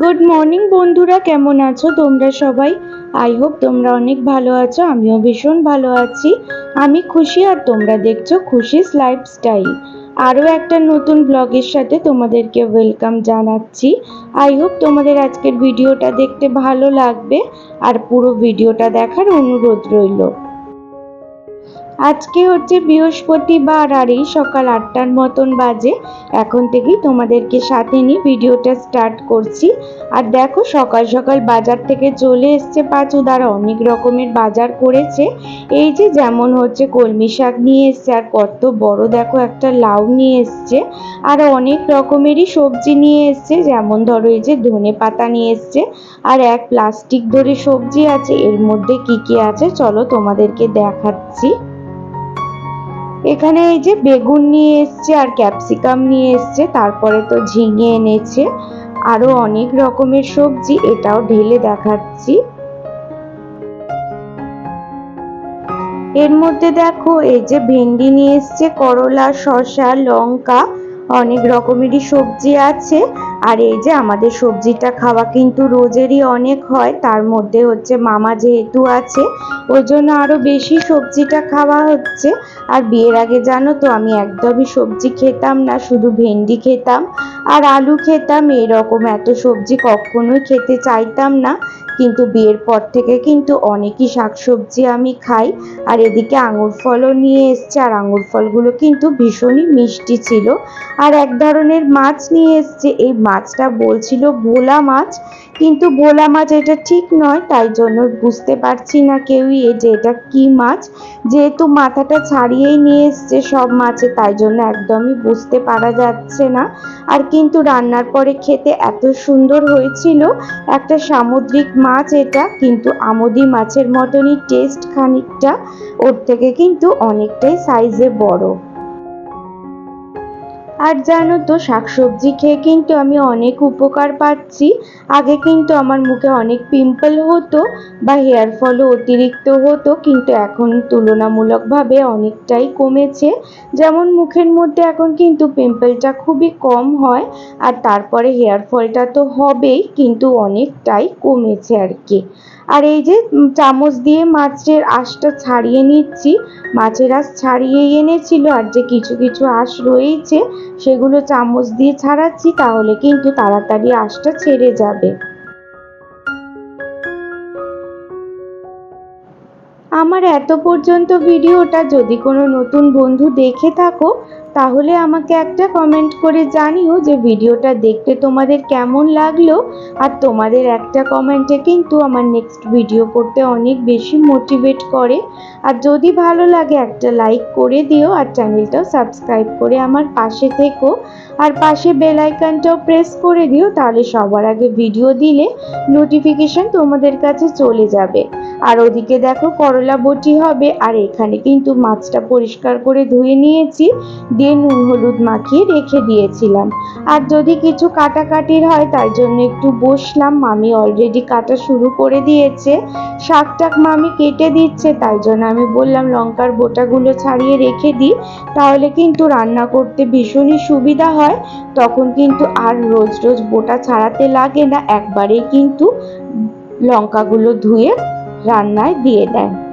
Good morning বন্ধুরা, কেমন আছো তোমরা সবাই? আই হোপ তোমরা অনেক ভালো আছো, আমিও ভীষণ ভালো আছি। আমি খুশি আর তোমরা দেখছ খুশিস লাইফস্টাইল আরও একটা নতুন ব্লগের সাথে তোমাদেরকে ওয়েলকাম জানাচ্ছি। আই হোপ তোমাদের আজকের ভিডিওটা দেখতে ভালো লাগবে, আর পুরো ভিডিওটা দেখার অনুরোধ রইল। আজকে হচ্ছে বৃহস্পতিবার আর এই সকাল আটটার মতন বাজে। এখন থেকেই তোমাদেরকে সাথে নিয়ে ভিডিওটা স্টার্ট করছি। আর দেখো সকাল সকাল বাজার থেকে চলে এসছে পাঁচু। দ্বারা অনেক রকমের বাজার করেছে। এই যে যেমন হচ্ছে কলমি শাক নিয়ে এসছে, আর কত বড় দেখো একটা লাউ নিয়ে এসছে। আর অনেক রকমেরই সবজি নিয়ে এসছে, যেমন ধরো এই যে ধনে পাতা নিয়ে এসছে। আর এক প্লাস্টিক ধরে সবজি আছে, এর মধ্যে কি কি আছে? চলো তোমাদেরকে দেখাচ্ছি। এখানে এই যে বেগুন নিয়ে এসছে আর ক্যাপসিকাম নিয়ে এসছে, তারপরে তো ঝিঙে এনেছে, আরও অনেক রকমের সবজি, এটাও ঢেলে দেখাচ্ছি। এর মধ্যে দেখো, এই যে ভেন্ডি নিয়ে এসছে, করলা, শসা, লঙ্কা, অনেক রকমেরই সবজি আছে। আর এই যে আমাদের সবজিটা খাওয়া কিন্তু রোজেরই অনেক হয়, তার মধ্যে হচ্ছে মামা যেহেতু আছে ওই জন্য আরও বেশি সবজিটা খাওয়া হচ্ছে। আর বিয়ের আগে জানো তো, আমি একদমই সবজি খেতাম না, শুধু ভেন্ডি খেতাম। আর আলু খেতাম, এরকম এত সবজি কখনোই খেতে চাইতাম না। কিন্তু বিয়ের পর থেকে কিন্তু অনেকই শাকসবজি আমি খাই। আর এদিকে আঙুর ফলও নিয়ে এসছে, আর আঙুর ফলগুলো কিন্তু ভীষণই মিষ্টি ছিল। আর এক ধরনের মাছ নিয়ে এসছে, এই মাছটা বলছিল ভোলা মাছ, কিন্তু ভোলা মাছ এটা ঠিক নয়, তাই জন্য বুঝতে পারছি না কেউই যে এটা কি মাছ। যেহেতু মাথাটা ছাড়িয়েই নিয়ে এসছে সব মাছে, তাই জন্য একদমই বুঝতে পারা যাচ্ছে না। আর কিন্তু রান্নার পরে খেতে এত সুন্দর হয়েছিল, একটা সামুদ্রিক মাছ এটা, কিন্তু আমদি মাছের মতনই টেস্ট খানিকটা, ওর থেকে কিন্তু অনেকটাই সাইজে বড়। আর জানো তো, শাকসবজি খেয়ে কিন্তু আমি অনেক উপকার পাচ্ছি। আগে কিন্তু আমার মুখে অনেক পিম্পল হতো বা হেয়ার ফলও অতিরিক্ত হতো, কিন্তু এখন তুলনামূলকভাবে অনেকটাই কমেছে। যেমন মুখের মধ্যে এখন কিন্তু পিম্পলটা খুবই কম হয়, আর তারপরে হেয়ার ফলটা তো হবেই, কিন্তু অনেকটাই কমেছে আর কি। আর এই যে চামচ দিয়ে মাছের আঁশটা ছাড়িয়ে নিচ্ছি, মাছের আঁশ ছাড়িয়ে এনেছিল আর যে কিছু কিছু আঁশ রয়েছে সেগুলো চামচ দিয়ে ছাড়াচ্ছি, তাহলে কিন্তু তাড়াতাড়ি আঁশটা ছেড়ে যাবে। আমার এত পর্যন্ত ভিডিওটা যদি কোনো নতুন বন্ধু দেখে থাকো তাহলে আমাকে একটা কমেন্ট করে জানিও যে ভিডিওটা দেখতে তোমাদের কেমন লাগল। আর তোমাদের একটা কমেন্টে কিন্তু আমার নেক্সট ভিডিও করতে অনেক বেশি মোটিভেট করে। আর যদি ভালো লাগে একটা লাইক করে দিও আর চ্যানেলটাও সাবস্ক্রাইব করে আমার পাশে থেকো। আর পাশে বেল আইকনটাও প্রেস করে দিও, তাহলে সবার আগে ভিডিও দিলে নোটিফিকেশন তোমাদের কাছে চলে যাবে। আর ওদিকে দেখো করলা বটি হবে, আর এখানে কিন্তু মাছটা পরিষ্কার করে ধুয়ে নিয়েছি। দিয়ে নুন হলুদ মাখিয়ে রেখে দিয়েছিলাম। আর যদি কিছু কাটাকাটির হয় তাই জন্য একটু বসলাম। মামি অলরেডি কাটা শুরু করে দিয়েছে। শাক টাক মামি কেটে দিচ্ছে, তাই জন্য আমি বললাম, লঙ্কার বোটাগুলো ছাড়িয়ে রেখে দিই। তাহলে কিন্তু রান্না করতে ভীষণই সুবিধা হয়। তখন কিন্তু আর রোজ রোজ বোটা ছাড়াতে লাগে না। একবারেই কিন্তু লঙ্কাগুলো ধুয়ে রান্নায় দিয়ে দেয়।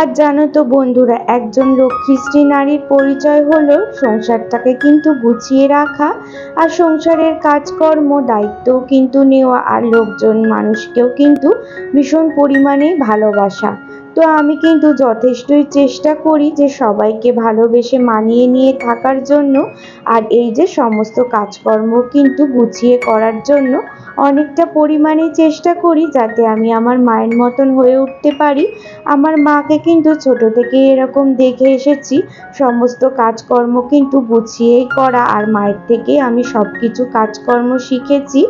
আর জানো তো বন্ধুরা, একজন লক্ষ্মীশ্রী নারীর পরিচয় হলো সংসারটাকে কিন্তু গুছিয়ে রাখা আর সংসারের কাজকর্ম দায়িত্ব কিন্তু নেওয়া আর লোকজন মানুষকেও কিন্তু ভীষণ পরিমাণে ভালোবাসা। তো আমি কিন্তু যথেষ্টই চেষ্টা করি যে সবাইকে ভালোবেসে মানিয়ে নিয়ে থাকার জন্য আর এই যে সমস্ত কাজকর্ম কিন্তু গুছিয়ে করার জন্য অনেকটা পরিমাণে চেষ্টা করি যাতে আমি আমার মায়ের মতন হয়ে উঠতে পারি। আমার মাকে কিন্তু ছোট থেকে এরকম দেখে এসেছি। সমস্ত কাজকর্ম কিন্তু গুছিয়েই করা আর মায়ের থেকে আমি সব কিছু কাজকর্ম শিখেছি।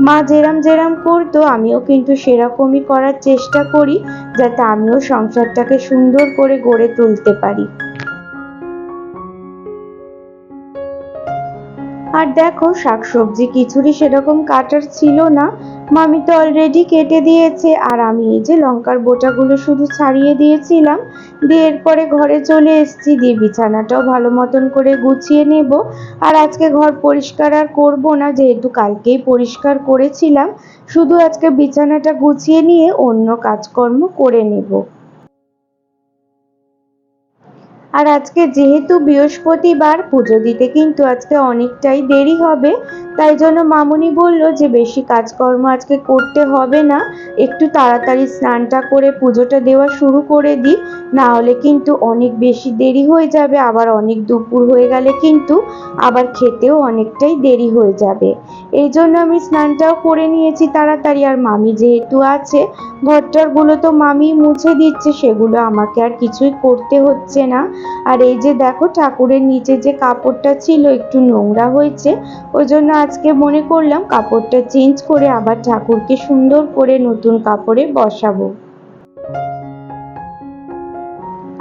মা যেরাম যেরাম করতো, আমিও কিন্তু সেরকমই করার চেষ্টা করি। যাতে আমিও সংসারটাকে সুন্দর করে গড়ে তুলতে পারি। আর দেখো, শাকসবজি কিছুরই সেরকম কাটার ছিল না। মামি তো অলরেডি কেটে দিয়েছে, আর আমি এই যে লঙ্কার বোটাগুলো শুধু ছাড়িয়ে দিয়েছিলাম, দিয়ে এরপরে ঘরে চলে এসেছি, দিয়ে বিছানাটাও ভালো মতন করে গুছিয়ে নেব। আর আজকে ঘর পরিষ্কার আর করব না, যেহেতু কালকেই পরিষ্কার করেছিলাম, শুধু আজকে বিছানাটা গুছিয়ে নিয়ে অন্য কাজকর্ম করে নেব। আর আজকে যেহেতু বৃহস্পতিবার, পুজো দিতে কিন্তু আজকে অনেকটাই দেরি হবে। তাই জন্য মামুনি বলল যে, বেশি কাজকর্ম আজকে করতে হবে না। একটু তাড়াতাড়ি স্নানটা করে পুজোটা দেওয়া শুরু করে দিই। না হলে কিন্তু অনেক বেশি দেরি হয়ে যাবে, আবার অনেক দুপুর হয়ে গেলে কিন্তু আবার খেতেও অনেকটাই দেরি হয়ে যাবে। এই জন্য আমি স্নানটাও করে নিয়েছি তাড়াতাড়ি। আর মামি যেহেতু আছে, ঘরটারগুলো তো মামি মুছে দিচ্ছে, সেগুলো আমাকে আর কিছুই করতে হচ্ছে না। আর এই যে দেখো ঠাকুরের নিচে যে কাপড়টা ছিল একটু নোংরা হয়েছে, ওই জন্য আজকে মনে করলাম কাপড়টা চেঞ্জ করে আবার ঠাকুরকে সুন্দর করে নতুন কাপড়ে বসাবো।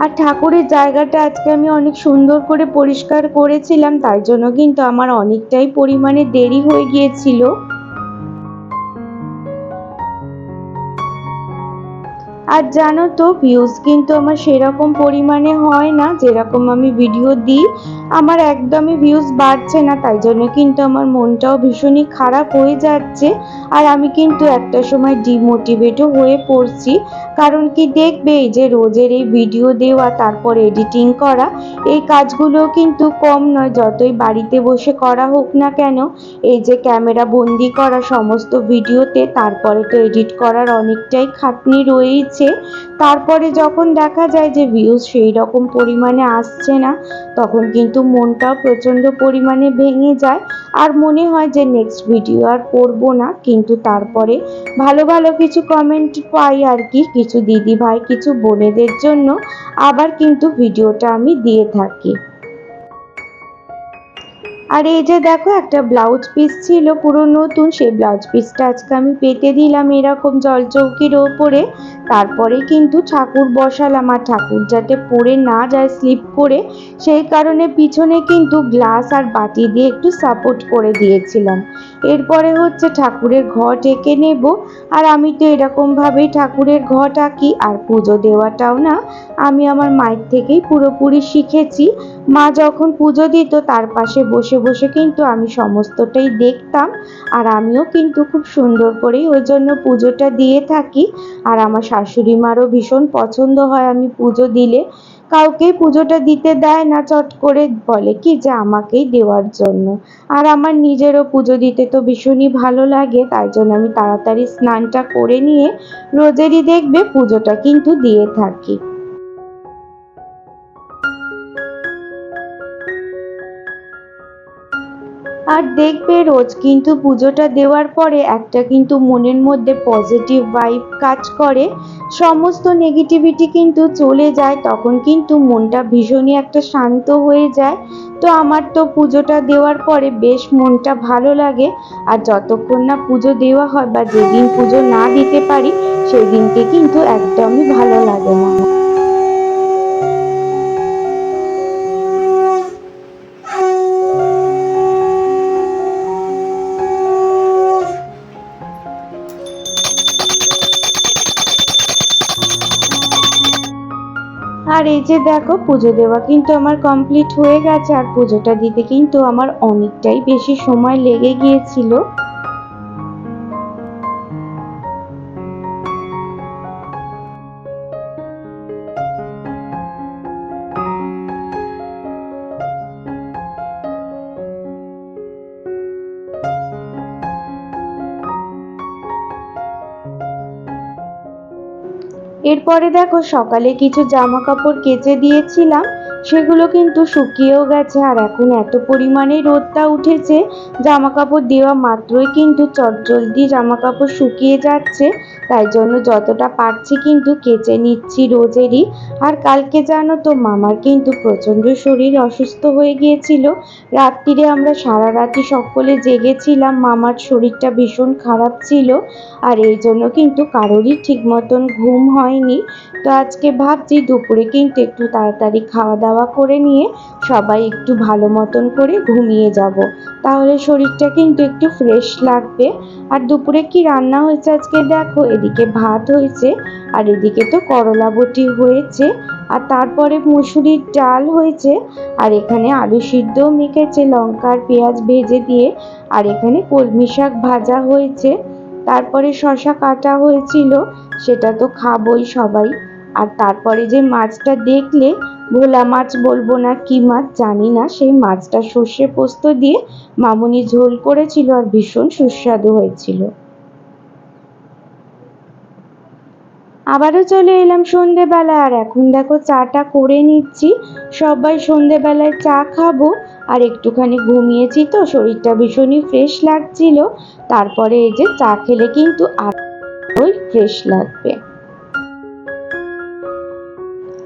আর ঠাকুরের জায়গাটা আজকে আমি অনেক সুন্দর করে পরিষ্কার করেছিলাম, তাই জন্য কিন্তু আমার অনেকটাই পরিমাণে দেরি হয়ে গিয়েছিল। আর জানো তো ভিউজ কিন্তু আমার সেরকম পরিমাণে হয় না, যেরকম আমি ভিডিও দিই, আমার একদমই ভিউজ বাড়ছে না, তাই জন্য কিন্তু আমার মনটাও ভীষণই খারাপ হয়ে যাচ্ছে। আর আমি কিন্তু একটা সময় ডিমোটিভেটও হয়ে পড়ছি। কারণ কি দেখবে যে রোজের এই ভিডিও দেওয়া, তারপর এডিটিং করা, এই কাজগুলো কিন্তু কম নয়। যতই বাড়িতে বসে করা হোক না কেন, এই যে ক্যামেরা বন্দি করা সমস্ত ভিডিওতে, তারপরে তো এডিট করার অনেকটাই খাটনি রয়েছে তারপরে যখন দেখা যায় যে ভিউজ সেই রকম পরিমাণে আসছে না, তখন কিন্তু মনটাও প্রচণ্ড পরিমাণে ভেঙে যায়। আর মনে হয় যে নেক্সট ভিডিও আর করব না, কিন্তু তারপরে ভালো ভালো কিছু কমেন্ট পাই আর কি, কিছু দিদি ভাই কিছু বোনেদের জন্য আবার কিন্তু ভিডিওটা আমি দিয়ে থাকি। আর এই যে দেখো, একটা ব্লাউজ পিস ছিল পুরো নতুন, সেই ব্লাউজ পিসটা আজকে আমি পেতে দিলাম এরকম জল চৌকির ওপরে। তারপরে কিন্তু ঠাকুর বসালাম আর ঠাকুর যাতে পড়ে না যায় স্লিপ করে, সেই কারণে পিছনে কিন্তু গ্লাস আর বাটি দিয়ে একটু সাপোর্ট করে দিয়েছিলাম। এরপরে হচ্ছে ঠাকুরের ঘট এঁকে নেব, আর আমি তো এরকমভাবেই ঠাকুরের ঘট আঁকি আর পুজো দেওয়াটাও না, আমি আমার মায়ের থেকেই পুরোপুরি শিখেছি। মা যখন পুজো দিত, তার পাশে বসে বসে কিন্তু আমি সমস্তটাই দেখতাম। আর আমিও কিন্তু খুব সুন্দর করেই ওই জন্য পুজোটা দিয়ে থাকি। আর আমার শাশুড়ি মারও ভীষণ পছন্দ হয় আমি পুজো দিলে। কাউকে পুজোটা দিতে দেয় না, চট করে বলে কি যে আমাকেই দেওয়ার জন্য। আর আমার নিজেরও পুজো দিতে তো ভীষণই ভালো লাগে, তাই জন্য আমি তাড়াতাড়ি স্নানটা করে নিয়ে রোজেরই দেখবে পুজোটা কিন্তু দিয়ে থাকি। আর দেখবে রোজ কিন্তু পুজোটা দেওয়ার পরে একটা কিন্তু মনের মধ্যে পজিটিভ ভাইব কাজ করে। সমস্ত নেগেটিভিটি কিন্তু চলে যায়, তখন কিন্তু মনটা ভীষণই একটা শান্ত হয়ে যায়। তো আমার তো পুজোটা দেওয়ার পরে বেশ মনটা ভালো লাগে। আর যতক্ষণ না পুজো দেওয়া হয় বা যেদিন পুজো না দিতে পারি সেই দিনকে কিন্তু একদমই ভালো লাগে না। যে দেখো পুজো দেওয়া কিন্তু আমার কমপ্লিট হয়ে গেছে আর পুজোটা দিতে কিন্তু আমার অনেকটাই বেশি সময় লেগে গিয়েছিল। এরপরে দেখো সকালে কিছু জামা কাপড় কেচে দিয়েছিলাম, সেগুলো কিন্তু শুকিয়েও গেছে আর এখন এত পরিমাণে রোদটা উঠেছে জামা কাপড় দেওয়া মাত্রই কিন্তু চটজলদি জামা কাপড় শুকিয়ে যাচ্ছে। তাই জন্য যতটা পারছি কিন্তু কেচে নিচ্ছি রোজেরই। আর কালকে জানো তো, মামার কিন্তু প্রচণ্ড শরীর অসুস্থ হয়ে গিয়েছিল। রাত্রিরে আমরা সারা রাতি সকলে জেগেছিলাম, মামার শরীরটা ভীষণ খারাপ ছিল। আর এই জন্য কিন্তু কারোরই ঠিক মতন ঘুম হয়নি। তো আজকে ভাবছি দুপুরে কিন্তু একটু তাড়াতাড়ি খাওয়া দাওয়া করে নিয়ে সবাই একটু ভালো মতন করে ঘুমিয়ে যাব। তাহলে শরীরটা কিন্তু একটু ফ্রেশ লাগবে। আর দুপুরে কি রান্না হয়েছে আজকে দেখো এদিকে ভাত হয়েছে আর এদিকে তো করলা বটি হয়েছে আর তারপরে মুসুরির ডাল হয়েছে আর এখানে আলু সিদ্ধও মেখেছে, লঙ্কার পেঁয়াজ ভেজে দিয়ে আর এখানে কলমি শাক ভাজা হয়েছে। তারপরে শশা কাটা হয়েছিল, সেটা তো খাবই সবাই। আর তারপরে যে মাছটা দেখলে, ভোলা মাছ বলব না কি মাছ জানি না, সেই মাছটা সর্ষে পোস্ত দিয়ে মামুনি ঝোল করেছিল আর ভীষণ সুস্বাদু হয়েছিল। আবারও চলে এলাম সন্ধেবেলা, আর এখন দেখো চাটা করে নিচ্ছি। সবাই সন্ধেবেলায় চা খাব, আর একটুখানি ঘুমিয়েছি তো, শরীরটা ভীষণই ফ্রেশ লাগছিল। তারপরে এই যে চা খেলে কিন্তু আরোই ফ্রেশ লাগবে।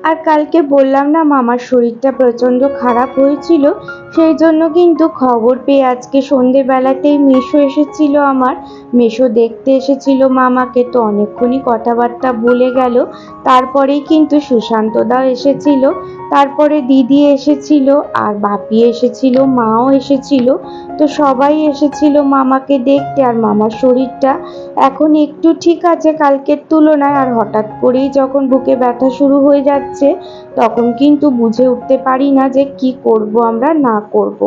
আর কালকে বললাম না মামার শরীরটা প্রচণ্ড খারাপ হয়েছিল, সেই জন্য কিন্তু খবর পেয়ে আজকে সন্ধেবেলাতেই মেশো এসেছিল আমার। মেশো দেখতে এসেছিল মামাকে, তো অনেকক্ষণই কথাবার্তা বলে গেল। তারপরেই কিন্তু সুশান্তদাও এসেছিল। তারপরে দিদি এসেছিল আর বাপি এসেছিল, মাও এসেছিল তো সবাই এসেছিল মামাকে দেখতে আর মামার শরীরটা এখন একটু ঠিক আছে কালকের তুলনায় আর হঠাৎ করেই যখন বুকে ব্যথা শুরু হয়ে যাচ্ছে, তখন কিন্তু বুঝে উঠতে পারি না যে কি করব আমরা, না করব।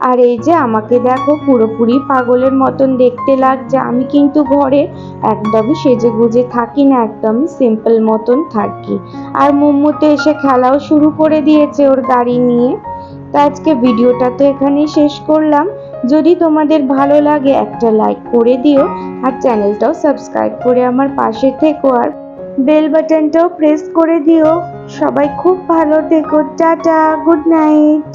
আর এই যে আমাকে দেখো পুরোপুরি পাগলের মতন দেখতে লাগছে। আমি কিন্তু ঘরে একদমই সেজে গুজে থাকি না, একদমই সিম্পল মতন থাকি। আর মুম্মুতে এসে খেলাও শুরু করে দিয়েছে ওর গাড়ি নিয়ে। তা আজকে ভিডিওটা তো এখানেই শেষ করলাম। যদি তোমাদের ভালো লাগে একটা লাইক করে দিও আর চ্যানেলটাও সাবস্ক্রাইব করে আমার পাশে থেকো আর বেল বাটনটাও প্রেস করে দিও। সবাই খুব ভালো থেকো। Tata good night